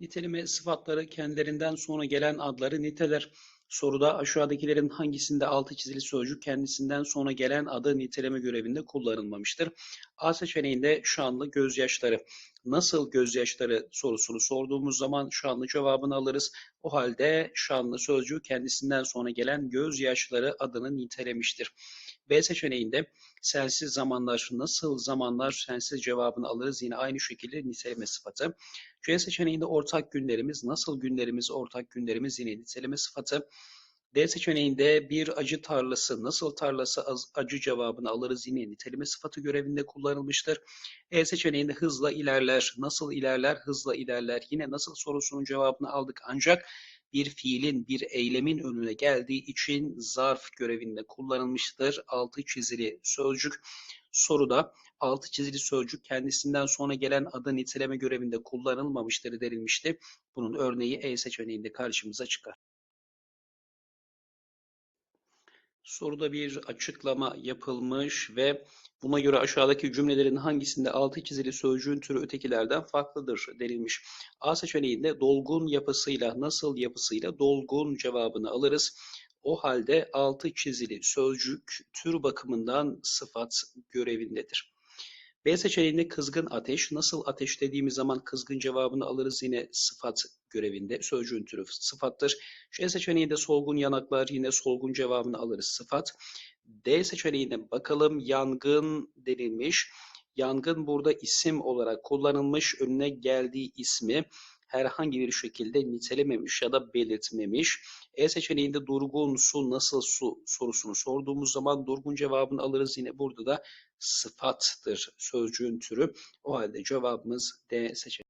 Niteleme sıfatları kendilerinden sonra gelen adları niteler. Soruda aşağıdakilerin hangisinde altı çizili sözcük kendisinden sonra gelen adı niteleme görevinde kullanılmamıştır? A seçeneğinde şanlı gözyaşları. Nasıl gözyaşları sorusunu sorduğumuz zaman şanlı cevabını alırız. O halde şanlı sözcüğü kendisinden sonra gelen gözyaşları adını nitelemiştir. B seçeneğinde sensiz zamanlar nasıl zamanlar sensiz cevabını alırız? Yine aynı şekilde niteleme sıfatı. C seçeneğinde ortak günlerimiz nasıl günlerimiz? Ortak günlerimiz yine niteleme sıfatı. D seçeneğinde bir acı tarlası nasıl tarlası acı cevabını alırız? Yine niteleme sıfatı görevinde kullanılmıştır. E seçeneğinde hızla ilerler. Nasıl ilerler? Hızla ilerler. Yine nasıl sorusunun cevabını aldık. Ancak bir fiilin, bir eylemin önüne geldiği için zarf görevinde kullanılmıştır. Altı çizili sözcük. Soruda altı çizili sözcük kendisinden sonra gelen adı niteleme görevinde kullanılmamıştır denilmişti. Bunun örneği E seçeneğinde karşımıza çıkar. Soruda bir açıklama yapılmış ve buna göre aşağıdaki cümlelerin hangisinde altı çizili sözcüğün türü ötekilerden farklıdır denilmiş. A seçeneğinde dolgun yapısıyla, nasıl yapısıyla dolgun cevabını alırız. O halde altı çizili sözcük tür bakımından sıfat görevindedir. B seçeneğinde kızgın ateş. Nasıl ateş dediğimiz zaman kızgın cevabını alırız yine sıfat görevinde. Sözcüğün türü sıfattır. C seçeneğinde solgun yanaklar yine solgun cevabını alırız sıfat. D seçeneğine bakalım yangın denilmiş. Yangın burada isim olarak kullanılmış. Önüne geldiği ismi herhangi bir şekilde nitelememiş ya da belirtmemiş. E seçeneğinde durgun su nasıl su sorusunu sorduğumuz zaman durgun cevabını alırız. Yine burada da sıfattır sözcüğün türü. O halde cevabımız D seçeneği.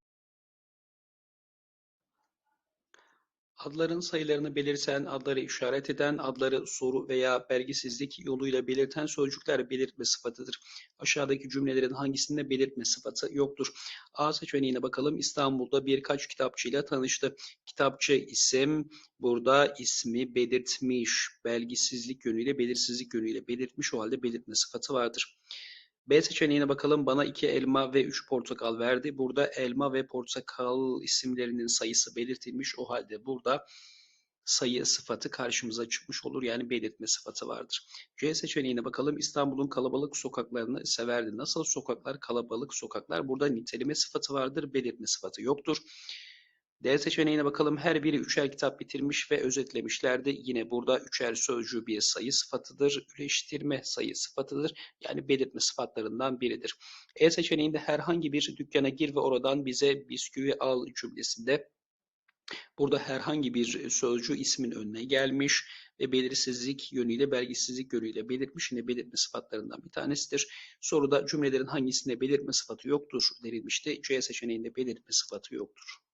Adların sayılarını belirten, adları işaret eden, adları soru veya belgisizlik yoluyla belirten sözcükler belirtme sıfatıdır. Aşağıdaki cümlelerin hangisinde belirtme sıfatı yoktur? A seçeneğine bakalım. İstanbul'da birkaç kitapçıyla tanıştı. Kitapçı isim, burada ismi belirtmiş, belgisizlik yönüyle, belirsizlik yönüyle belirtmiş o halde belirtme sıfatı vardır. B seçeneğine bakalım. Bana iki elma ve üç portakal verdi. Burada elma ve portakal isimlerinin sayısı belirtilmiş. O halde burada sayı sıfatı karşımıza çıkmış olur. Yani belirtme sıfatı vardır. C seçeneğine bakalım. İstanbul'un kalabalık sokaklarını severdi. Nasıl sokaklar? Kalabalık sokaklar. Burada niteleme sıfatı vardır. Belirtme sıfatı yoktur. D seçeneğine bakalım. Her biri üçer kitap bitirmiş ve özetlemişlerdi. Yine burada üçer sözcüğü bir sayı sıfatıdır. Üleştirme sayı sıfatıdır. Yani belirtme sıfatlarından biridir. E seçeneğinde herhangi bir dükkana gir ve oradan bize bisküvi al cümlesinde Burada herhangi bir sözcü ismin önüne gelmiş ve belirsizlik yönüyle, belgisizlik yönüyle belirtmiş. Yine belirtme sıfatlarından bir tanesidir. Soruda cümlelerin hangisinde belirtme sıfatı yoktur denilmişti. C seçeneğinde belirtme sıfatı yoktur.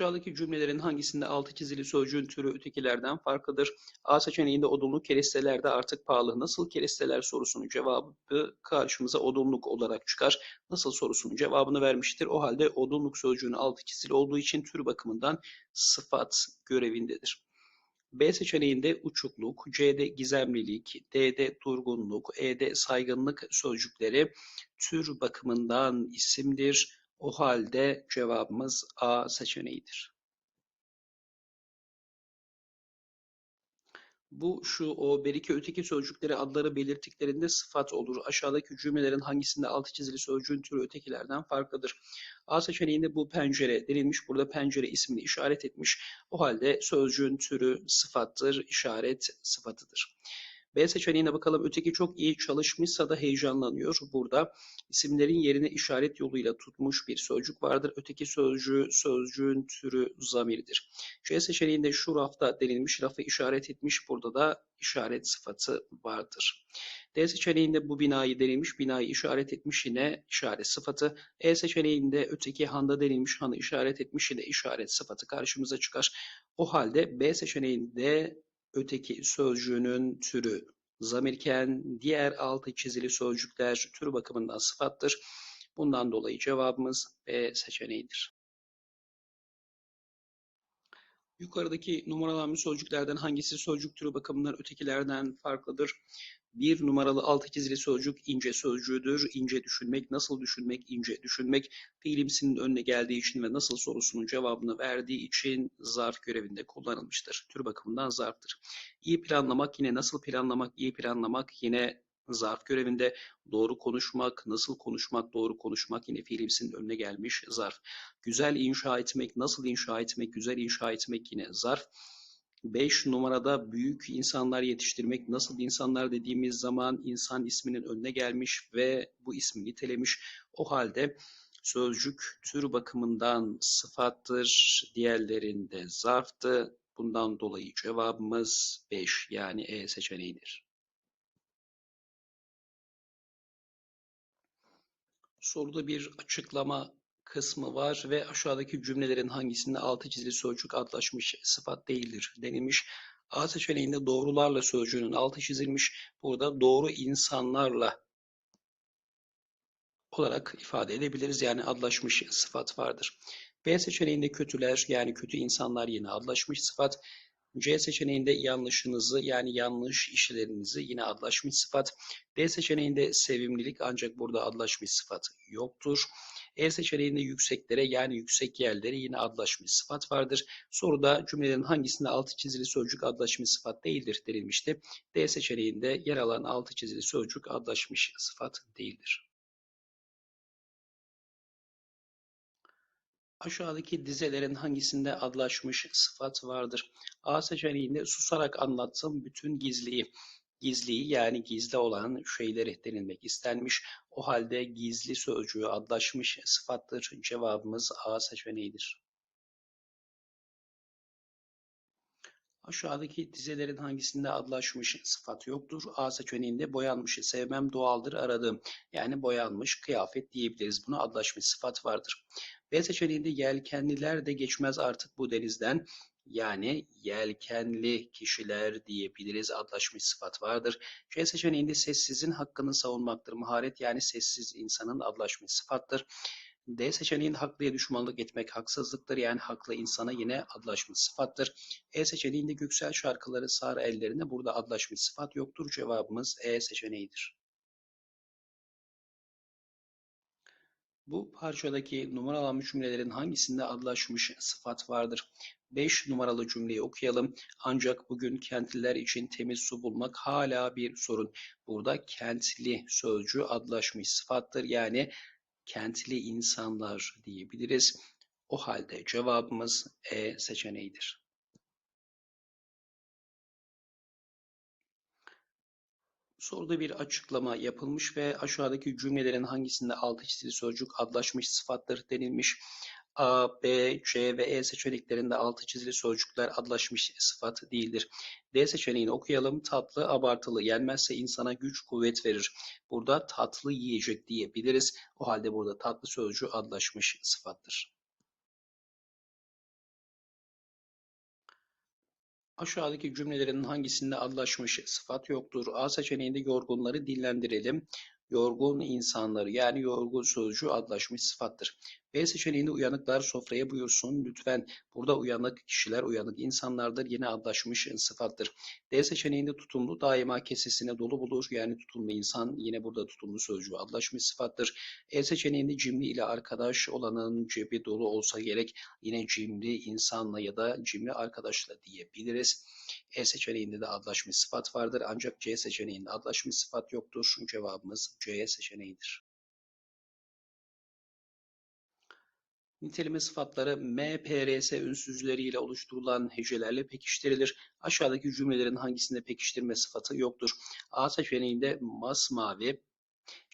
Aşağıdaki cümlelerin hangisinde altı çizili sözcüğün türü ötekilerden farklıdır? A seçeneğinde odunluk kerestelerde artık pahalı. Nasıl keresteler sorusunun cevabı karşımıza odunluk olarak çıkar. Nasıl sorusunun cevabını vermiştir. O halde odunluk sözcüğünün altı çizili olduğu için tür bakımından sıfat görevindedir. B seçeneğinde uçukluk, C'de gizemlilik, D'de durgunluk, E'de saygınlık sözcükleri tür bakımından isimdir o halde cevabımız A seçeneğidir. Bu, şu, o, beriki, öteki sözcükleri adları belirttiklerinde sıfat olur. Aşağıdaki cümlelerin hangisinde altı çizili sözcüğün türü ötekilerden farklıdır? A seçeneğinde bu pencere denilmiş. Burada pencere ismini işaret etmiş. O halde sözcüğün türü sıfattır, işaret sıfatıdır. B seçeneğine bakalım. Öteki çok iyi çalışmışsa da heyecanlanıyor. Burada isimlerin yerini işaret yoluyla tutmuş bir sözcük vardır. Öteki sözcüğü, sözcüğün türü zamirdir. C seçeneğinde şu rafta denilmiş, rafı işaret etmiş. Burada da işaret sıfatı vardır. D seçeneğinde bu binayı denilmiş, binayı işaret etmiş yine işaret sıfatı. E seçeneğinde öteki handa denilmiş, hanı işaret etmiş yine işaret sıfatı karşımıza çıkar. O halde B seçeneğinde öteki sözcüğünün türü zamirken diğer altı çizili sözcükler tür bakımından sıfattır. Bundan dolayı cevabımız B seçeneğidir. Yukarıdaki numaralanmış sözcüklerden hangisi sözcük türü bakımından ötekilerden farklıdır? Bir numaralı altı çizili sözcük ince sözcüğüdür. İnce düşünmek, nasıl düşünmek, ince düşünmek fiilimsinin önüne geldiği için ve nasıl sorusunun cevabını verdiği için zarf görevinde kullanılmıştır. Tür bakımından zarftır. İyi planlamak yine nasıl planlamak, iyi planlamak yine zarf görevinde doğru konuşmak, nasıl konuşmak, doğru konuşmak yine fiilimsinin önüne gelmiş zarf. Güzel inşa etmek, nasıl inşa etmek, güzel inşa etmek yine zarf. 5 numarada büyük insanlar yetiştirmek. Nasıl insanlar dediğimiz zaman insan isminin önüne gelmiş ve bu ismi nitelemiş. O halde sözcük tür bakımından sıfattır, diğerlerinde zarftı. Bundan dolayı cevabımız 5 yani E seçeneğidir. Soruda bir açıklama kısmı var ve aşağıdaki cümlelerin hangisinde altı çizili sözcük adlaşmış sıfat değildir denilmiş. A seçeneğinde doğrularla sözcüğünün altı çizilmiş. Burada doğru insanlarla olarak ifade edebiliriz. Yani adlaşmış sıfat vardır. B seçeneğinde kötüler yani kötü insanlar yine adlaşmış sıfat. C seçeneğinde yanlışınızı yani yanlış işlerinizi yine adlaşmış sıfat. D seçeneğinde sevimlilik ancak burada adlaşmış sıfat yoktur. E seçeneğinde yükseklere yani yüksek yerlere yine adlaşmış sıfat vardır. Soruda cümlelerin hangisinde altı çizili sözcük adlaşmış sıfat değildir denilmişti. D seçeneğinde yer alan altı çizili sözcük adlaşmış sıfat değildir. Aşağıdaki dizelerin hangisinde adlaşmış sıfat vardır? A seçeneğinde susarak anlattım bütün gizliyi. Gizliyi yani gizli olan şeyleri denilmek istenmiş. O halde gizli sözcüğü adlaşmış sıfattır. Cevabımız A seçeneğidir. Aşağıdaki dizelerin hangisinde adlaşmış sıfat yoktur? A seçeneğinde boyanmışı sevmem doğaldır aradığım. Yani boyanmış kıyafet diyebiliriz. Buna adlaşmış sıfat vardır. B seçeneğinde yelkenliler de geçmez artık bu denizden. Yani yelkenli kişiler diyebiliriz. Adlaşmış sıfat vardır. C seçeneğinde sessizin hakkını savunmaktır. Maharet yani sessiz insanın adlaşmış sıfattır. D seçeneğinde haklıya düşmanlık etmek haksızlıktır. Yani haklı insana yine adlaşmış sıfattır. E seçeneğinde Göksel şarkıları sağır ellerinde burada adlaşmış sıfat yoktur. Cevabımız E seçeneğidir. Bu parçadaki numaralanmış cümlelerin hangisinde adlaşmış sıfat vardır? 5 numaralı cümleyi okuyalım. Ancak bugün kentliler için temiz su bulmak hala bir sorun. Burada kentli sözcüğü adlaşmış sıfattır. Yani kentli insanlar diyebiliriz. O halde cevabımız E seçeneğidir. Soruda bir açıklama yapılmış ve aşağıdaki cümlelerin hangisinde altı çizili sözcük adlaşmış sıfattır denilmiş. A, B, C ve E seçeneklerinde altı çizili sözcükler adlaşmış sıfat değildir. D seçeneğini okuyalım. Tatlı, abartılı yenmezse insana güç, kuvvet verir. Burada tatlı yiyecek diyebiliriz. O halde burada tatlı sözcüğü adlaşmış sıfattır. Aşağıdaki cümlelerin hangisinde adlaşmış sıfat yoktur? A seçeneğinde yorgunları dinlendirelim yorgun insanları yani yorgun sözcüğü adlaşmış sıfattır. B seçeneğinde uyanıklar sofraya buyursun lütfen. Burada uyanık kişiler uyanık insanlardır yine adlaşmış sıfattır. D seçeneğinde tutumlu daima kesesine dolu bulur yani tutumlu insan yine burada tutumlu sözcüğü adlaşmış sıfattır. E seçeneğinde cimri ile arkadaş olanın cebi dolu olsa gerek yine cimri insanla ya da cimri arkadaşla diyebiliriz. E seçeneğinde de adlaşmış sıfat vardır ancak C seçeneğinde adlaşmış sıfat yoktur. Cevabımız C seçeneğidir. Niteleme sıfatları M, P, R, ünsüzleriyle oluşturulan hecelerle pekiştirilir. Aşağıdaki cümlelerin hangisinde pekiştirme sıfatı yoktur? A seçeneğinde masmavi,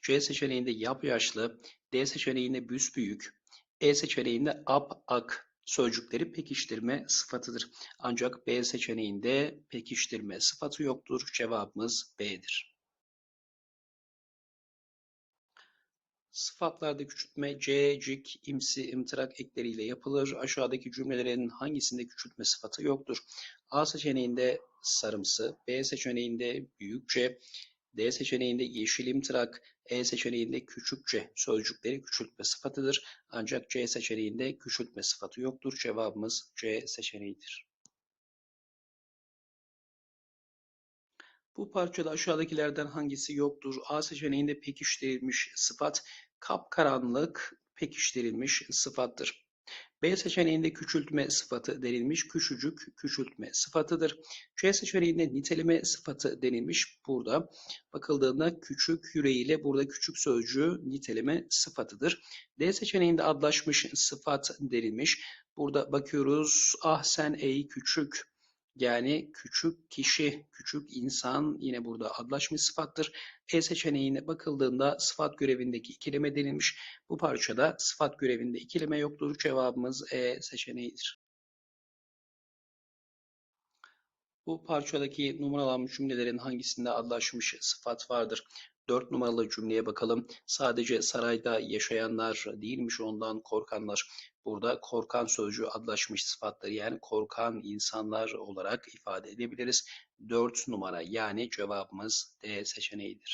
C seçeneğinde yapyaşlı, D seçeneğinde büsbüyük, E seçeneğinde ap ak sözcükleri pekiştirme sıfatıdır. Ancak B seçeneğinde pekiştirme sıfatı yoktur. Cevabımız B'dir. Sıfatlarda küçültme c, cik, imsi, imtırak ekleriyle yapılır. Aşağıdaki cümlelerin hangisinde küçültme sıfatı yoktur? A seçeneğinde sarımsı, B seçeneğinde büyükçe, D seçeneğinde yeşil imtırak, E seçeneğinde küçükçe sözcükleri küçültme sıfatıdır. Ancak C seçeneğinde küçültme sıfatı yoktur. Cevabımız C seçeneğidir. Bu parçada aşağıdakilerden hangisi yoktur? A seçeneğinde pekiştirilmiş sıfat kapkaranlık pekiştirilmiş sıfattır. B seçeneğinde küçültme sıfatı denilmiş. Küçücük küçültme sıfatıdır. C seçeneğinde niteleme sıfatı denilmiş. Burada bakıldığında küçük yüreğiyle burada küçük sözcüğü niteleme sıfatıdır. D seçeneğinde adlaşmış sıfat denilmiş. Burada bakıyoruz ah sen ey küçük yani küçük kişi, küçük insan yine burada adlaşmış sıfattır. E seçeneğine bakıldığında sıfat görevindeki ikileme denilmiş. Bu parçada sıfat görevinde ikileme yoktur. Cevabımız E seçeneğidir. Bu parçadaki numaralanmış cümlelerin hangisinde adlaşmış sıfat vardır? 4 numaralı cümleye bakalım. Sadece sarayda yaşayanlar değilmiş ondan korkanlar. Burada korkan sözcüğü adlaşmış sıfatları yani korkan insanlar olarak ifade edebiliriz. 4 numara yani cevabımız D seçeneğidir.